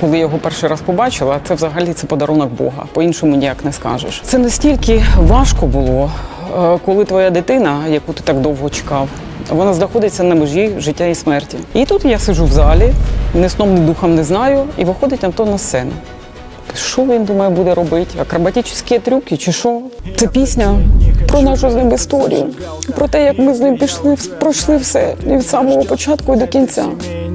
коли я його перший раз побачила, це взагалі це подарунок Бога. По-іншому ніяк не скажеш. Це настільки важко було, е, коли твоя дитина, яку ти так довго чекав, вона знаходиться на межі життя і смерті. І тут я сиджу в залі, ні сном, ні духом не знаю, і виходить Антон на сцену. Що він думає буде робити? Акробатичні трюки чи що? Це пісня про нашу з ним історію, про те, як ми з ним пішли, пройшли все і від самого початку і до кінця.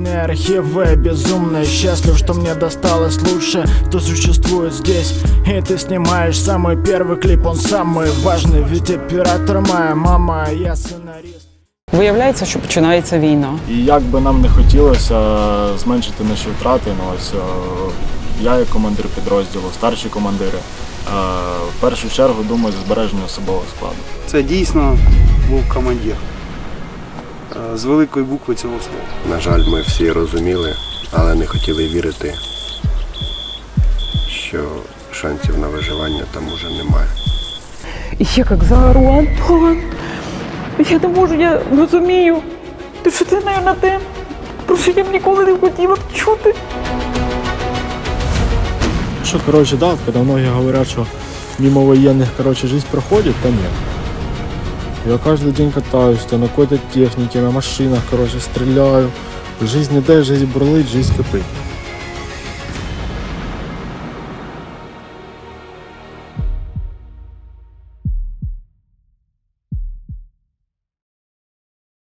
Семейные архивы Безумно счастлив, что мне досталось лучше Кто существует здесь И ты снимаешь самый первый клип Он самый важный Ведь оператор моя мама, а я сценарист Виявляється, що починається війна. І як би нам не хотілося зменшити наші втрати, ну ось е, я як командир підрозділу, старші командири, е, в першу чергу думаю за збереження особового складу. Це дійсно був командир. Е, З великої букви цього слова. На жаль, ми всі розуміли, але не хотіли вірити, що шансів на виживання там уже немає. І я як заору, Антон, я не можу, я розумію. Ти що це, мабуть, те, про що я б ніколи не хотіла б чути. Что, короче, да, когда многие говорят, что мимо военных, короче, жизнь проходит, да нет. Я каждый день катаюсь, то на какой-то технике, на машинах, короче, стреляю. Жизнь не дай, жизнь бурлит, жизнь кипить.